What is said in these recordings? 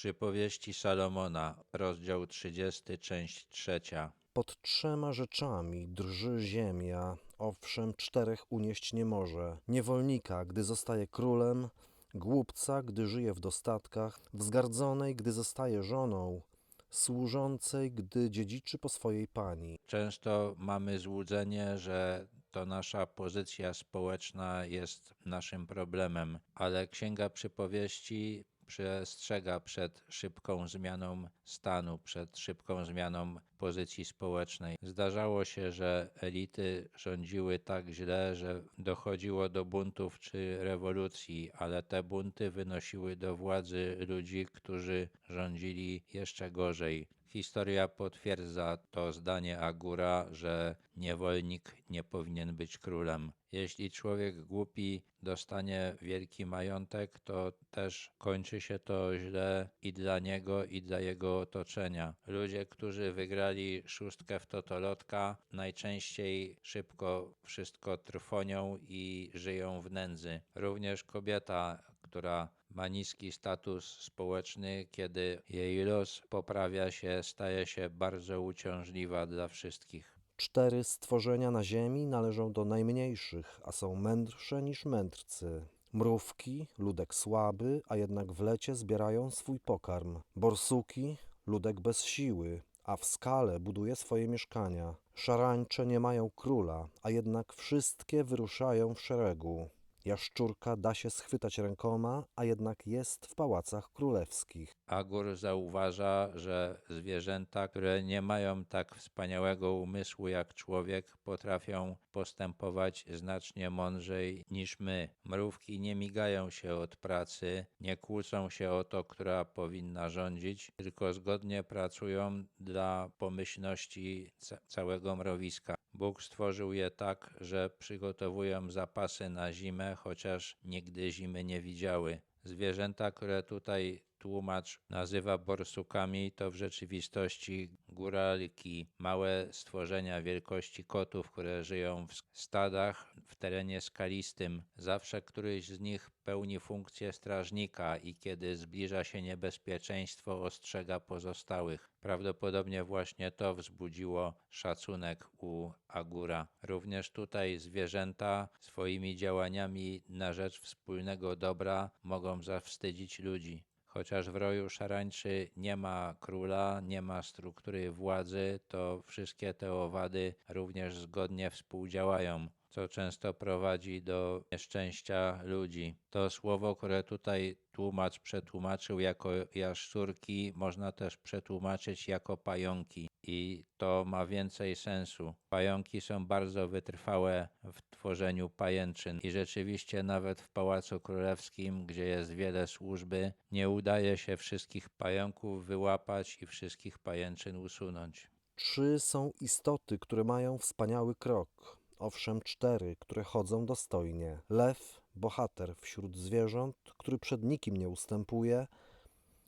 Przypowieści Salomona, rozdział 30, część trzecia. Pod trzema rzeczami drży ziemia, owszem czterech unieść nie może. Niewolnika, gdy zostaje królem, głupca, gdy żyje w dostatkach, wzgardzonej, gdy zostaje żoną, służącej, gdy dziedziczy po swojej pani. Często mamy złudzenie, że to nasza pozycja społeczna jest naszym problemem, ale Księga Przypowieści przestrzega przed szybką zmianą stanu, przed szybką zmianą pozycji społecznej. Zdarzało się, że elity rządziły tak źle, że dochodziło do buntów czy rewolucji, ale te bunty wynosiły do władzy ludzi, którzy rządzili jeszcze gorzej. Historia potwierdza to zdanie Agura, że niewolnik nie powinien być królem. Jeśli człowiek głupi dostanie wielki majątek, to też kończy się to źle i dla niego, i dla jego otoczenia. Ludzie, którzy wygrali szóstkę w totolotka, najczęściej szybko wszystko trwonią i żyją w nędzy. Również kobieta, która ma niski status społeczny, kiedy jej los poprawia się, staje się bardzo uciążliwa dla wszystkich. Cztery stworzenia na ziemi należą do najmniejszych, a są mędrsze niż mędrcy. Mrówki, ludek słaby, a jednak w lecie zbierają swój pokarm. Borsuki, ludek bez siły, a w skale buduje swoje mieszkania. Szarańcze nie mają króla, a jednak wszystkie wyruszają w szeregu. Jaszczurka da się schwytać rękoma, a jednak jest w pałacach królewskich. Agur zauważa, że zwierzęta, które nie mają tak wspaniałego umysłu jak człowiek, potrafią postępować znacznie mądrzej niż my. Mrówki nie migają się od pracy, nie kłócą się o to, która powinna rządzić, tylko zgodnie pracują dla pomyślności ca- całego mrowiska. Bóg stworzył je tak, że przygotowują zapasy na zimę, chociaż nigdy zimy nie widziały. Zwierzęta, które tutaj tłumacz nazywa borsukami, to w rzeczywistości góralki, małe stworzenia wielkości kotów, które żyją w stadach w terenie skalistym. Zawsze któryś z nich pełni funkcję strażnika i kiedy zbliża się niebezpieczeństwo, ostrzega pozostałych. Prawdopodobnie właśnie to wzbudziło szacunek u Agura. Również tutaj zwierzęta swoimi działaniami na rzecz wspólnego dobra mogą zawstydzić ludzi. Chociaż w roju szarańczy nie ma króla, nie ma struktury władzy, to wszystkie te owady również zgodnie współdziałają, co często prowadzi do nieszczęścia ludzi. To słowo, które tutaj tłumacz przetłumaczył jako jaszczurki, można też przetłumaczyć jako pająki. I to ma więcej sensu. Pająki są bardzo wytrwałe w tworzeniu pajęczyn i rzeczywiście nawet w Pałacu Królewskim, gdzie jest wiele służby, nie udaje się wszystkich pająków wyłapać i wszystkich pajęczyn usunąć. Trzy są istoty, które mają wspaniały krok. Owszem, cztery, które chodzą dostojnie. Lew, bohater wśród zwierząt, który przed nikim nie ustępuje.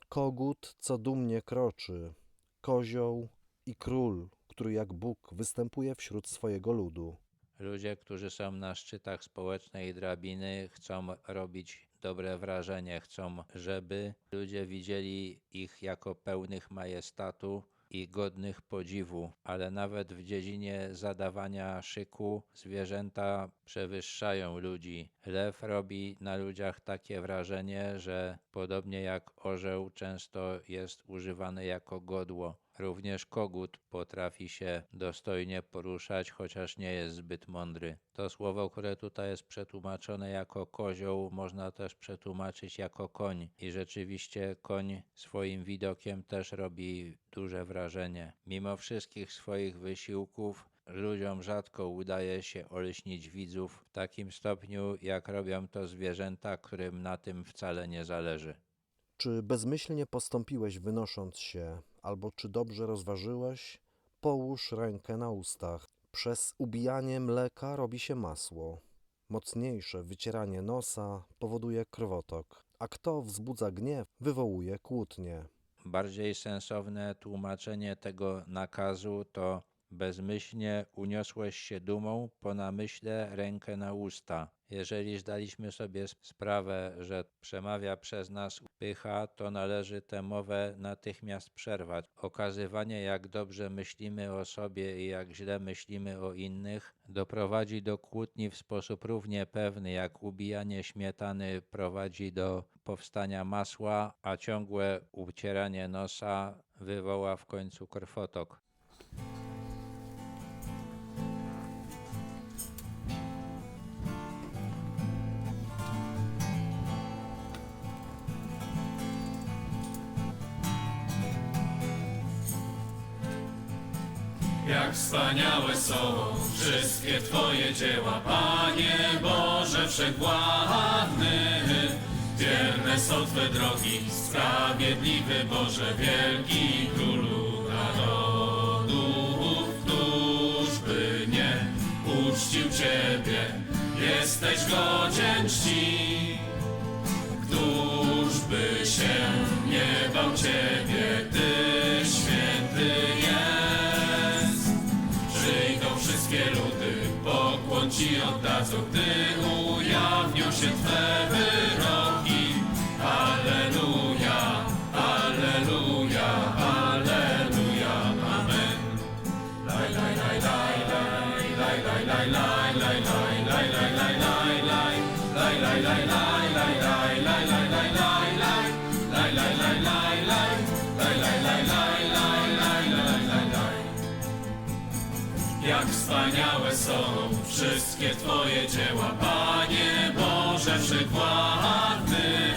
Kogut, co dumnie kroczy. Kozioł i król, który jak Bóg występuje wśród swojego ludu. Ludzie, którzy są na szczytach społecznej drabiny, chcą robić dobre wrażenie, chcą, żeby ludzie widzieli ich jako pełnych majestatu i godnych podziwu, ale nawet w dziedzinie zadawania szyku zwierzęta przewyższają ludzi. Lew robi na ludziach takie wrażenie, że podobnie jak orzeł często jest używany jako godło. Również kogut potrafi się dostojnie poruszać, chociaż nie jest zbyt mądry. To słowo, które tutaj jest przetłumaczone jako kozioł, można też przetłumaczyć jako koń. I rzeczywiście koń swoim widokiem też robi duże wrażenie. Mimo wszystkich swoich wysiłków, ludziom rzadko udaje się oleśnić widzów w takim stopniu, jak robią to zwierzęta, którym na tym wcale nie zależy. Czy bezmyślnie postąpiłeś wynosząc się, albo czy dobrze rozważyłeś? Połóż rękę na ustach. Przez ubijanie mleka robi się masło. Mocniejsze wycieranie nosa powoduje krwotok, a kto wzbudza gniew, wywołuje kłótnie. Bardziej sensowne tłumaczenie tego nakazu to bezmyślnie uniosłeś się dumą, po namyśle rękę na usta. Jeżeli zdaliśmy sobie sp- sprawę, że przemawia przez nas pycha, to należy tę mowę natychmiast przerwać. Okazywanie, jak dobrze myślimy o sobie i jak źle myślimy o innych, doprowadzi do kłótni w sposób równie pewny, jak ubijanie śmietany prowadzi do powstania masła, a ciągłe ucieranie nosa wywoła w końcu krwotok. Jak wspaniałe są wszystkie Twoje dzieła, Panie Boże Wszechwładny. Wierne są Twe drogi, sprawiedliwy Boże, wielki Królu narodów, któż by nie uczcił Ciebie, jesteś godzien czci. Któż by się nie bał Ciebie, laj, laj, laj. Laj, laj, laj, laj, laj, laj, laj, laj, laj, laj, laj. Laj, laj, laj, laj, laj. Laj, laj, laj, laj, laj, laj, laj, laj, laj. Jak wspaniałe są wszystkie Twoje dzieła, Panie Boże Wszechwładny.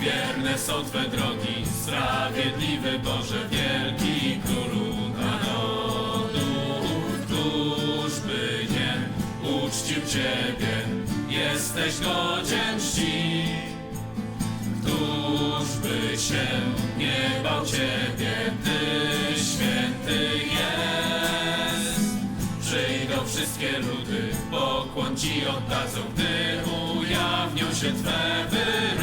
Wierne są Twe drogi, sprawiedliwy Boże, wielki Królu narodów. Któż by nie uczcił Ciebie, jesteś godzien czci. Któż by się nie bał Ciebie, Ty wszystkie ludy, pokłon Ci oddadzą, gdy ujawnią się Twe.